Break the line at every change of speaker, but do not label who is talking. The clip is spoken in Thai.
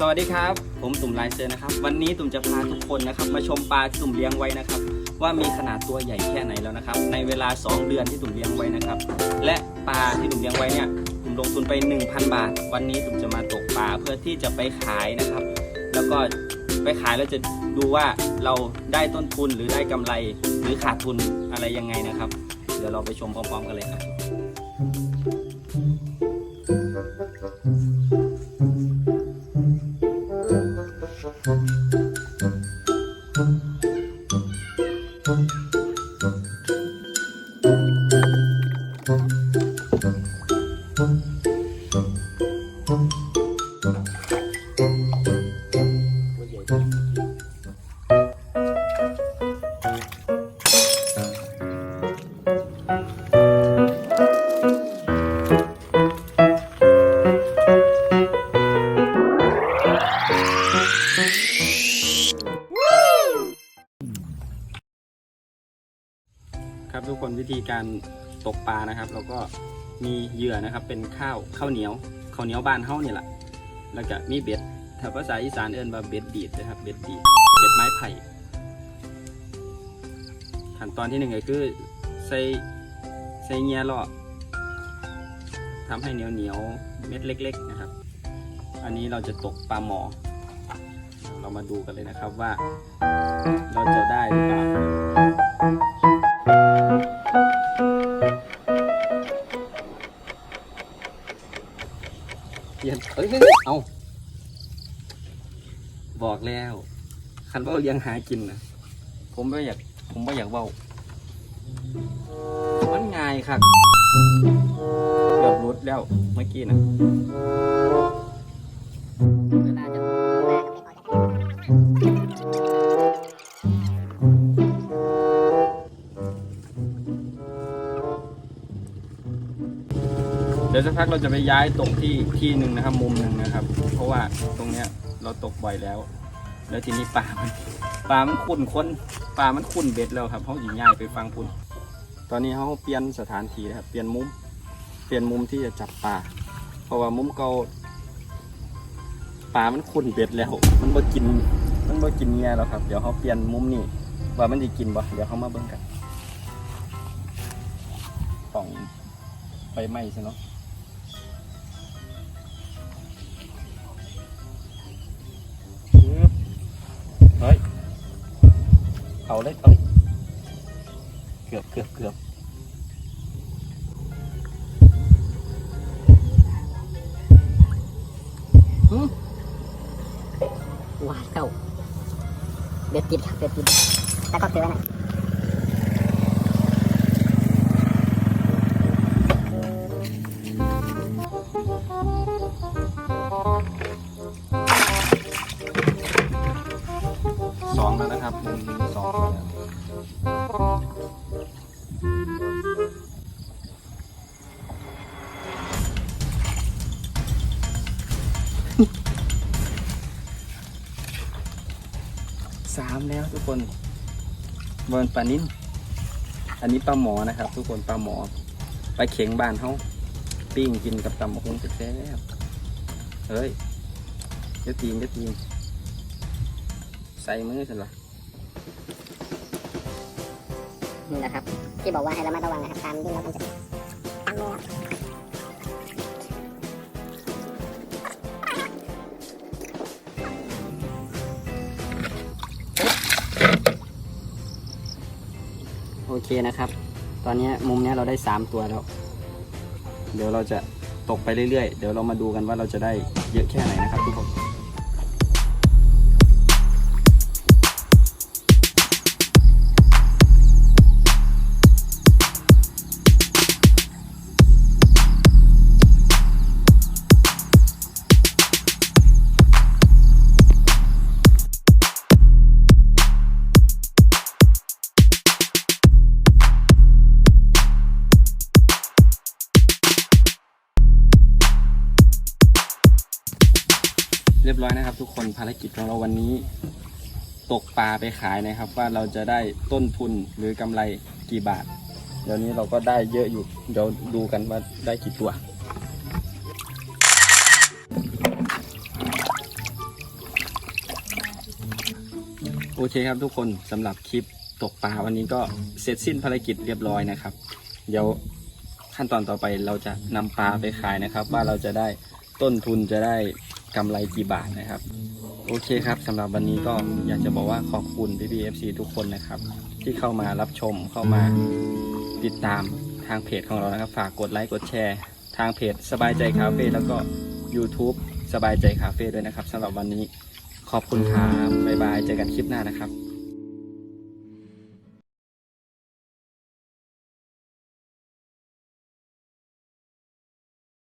สวัสดีครับ ผมตุ่มลายเซอร์นะครับ วันนี้ตุ่มจะพาทุกคนนะครับ มาชมปลาที่ตุ่มเลี้ยงไว้นะครับ ว่ามีขนาดตัวใหญ่แค่ไหนแล้วนะครับ ในเวลา 2 เดือนที่ตุ่มเลี้ยงไว้นะครับ และปลาที่ตุ่มเลี้ยงไว้เนี่ยตุ่มลงทุนไป 1,000 บาท วันนี้ตุ่มจะมาตกปลาเพื่อที่จะไปขายนะครับ แล้วก็ไปขายแล้วจะดูว่าเราได้ต้นทุนหรือได้กำไรหรือขาดทุนอะไรยังไงนะครับ เดี๋ยวเราไปชมพร้อมๆกันเลยครับ ครับทุกคนวิธีการตกปลานะครับ เราก็มีเหยื่อนะครับเป็นข้าวข้าวเหนียวข้าวเหนียวบ้านเฮาเนี่ยแหละ แล้วก็มีเบ็ดถ้าภาษาอีสานเอิ้นว่าเบ็ดดีดนะครับ เบ็ดดีดเบ็ดไม้ไผ่ขั้นตอนที่หนึ่งก็คือใส่ใส่เงียล่อทำให้เหนียวเหนียวเม็ดเล็ก ๆ นะครับ อันนี้เราจะตกปลาหมอ เรามาดูกันเลยนะครับว่า เราจะได้หรือเปล่า ยนเอ้ยเฮ้ยเอาบอกแล้วคันเว่ายังหากินนะผมไม่อยาก ผมไม่อยากเบามันง่ายครับเกือบรุดแล้วเมื่อกี้นะก็น่าจะ สักพักเราจะไปย้ายตรงที่ที่หนึ่งนะครับ มุมหนึ่งนะครับ เพราะว่าตรงเนี้ยเราตกบ่อยแล้ว แล้วทีนี้ปลามันปลามันขุ่นค้นปลามันขุ่นเบ็ดแล้วครับเขาหยิงง่ายไปฟังพุ่นตอนนี้เขาเปลี่ยนสถานที่นะครับ เปลี่ยนมุม เปลี่ยนมุมที่จะจับปลาเพราะว่ามุมเก่าปลามันขุ่นเบ็ดแล้ว มันบ่กิน มันบ่กินเงี้ยแล้วครับ เดี๋ยวเขาเปลี่ยนมุมนี่ว่ามันจะกินบ่เดี๋ยวเขามาเบิ่งกันต้องไปไหม้ซะเนาะ เอาเลยเอาเลยเกือบเกือบเกือบ
ว้าวเจ้าเด็ดติดครับเด็ดติดแล้วก็เตือนหน่อ
องแล้วนะครับหนึ่งสองแล้วสามแล้วทุกคนเบิร์นปลานิ้นอันนี้ปลาหมอนะครับ ทุกคนปลาหมอปลาเข็งบานเขาปิ้งกินกับตำมะฮุงแซ่บเฮ้ยเจะตีนเจะตีน ส่มือฉันละ
นี่แหละครับ ที่บอกว่าให้ระมัดระวังนะครับตามที่เราต้องจะตามเลยครับ
โอเคนะครับ ตอนนี้มุมเนี้ยเราได้สามตัวแล้ว เดี๋ยวเราจะตกไปเรื่อยๆ เดี๋ยวเรามาดูกันว่าเราจะได้เยอะแค่ไหนนะครับทุกคน รียบร้อยนะครับ ทุกคนภารกิจของเราวันนี้ ตกปลาไปขายนะครับ ว่าเราจะได้ต้นทุนหรือกำไรกี่บาท เดี๋ยวนี้เราก็ได้เยอะอยู่ เดี๋ยวดูกันว่าได้กี่ตัวโอเคครับทุกคนสำหรับคลิปตกปลาวันนี้ก็เสร็จสิ้นภารกิจเรียบร้อยนะครับ เดี๋ยวขั้นตอนต่อไปเราจะนำปลาไปขายนะครับ ว่าเราจะได้ต้นทุนจะได้ กำไรกี่บาทนะครับ โอเคครับสำหรับวันนี้ก็อยากจะบอกว่าขอบคุณพี่พีเอฟซีทุกคนนะครับ ที่เข้ามารับชมเข้ามาติดตามทางเพจของเรานะครับ ฝากกดไลค์กดแชร์ ทางเพจสบายใจคาเฟ่แล้วก็ YouTube สบายใจคาเฟ่ด้วยนะครับสำหรับวันนี้ขอบคุณครับบ๊ายบายเจอกันคลิปหน้านะครับ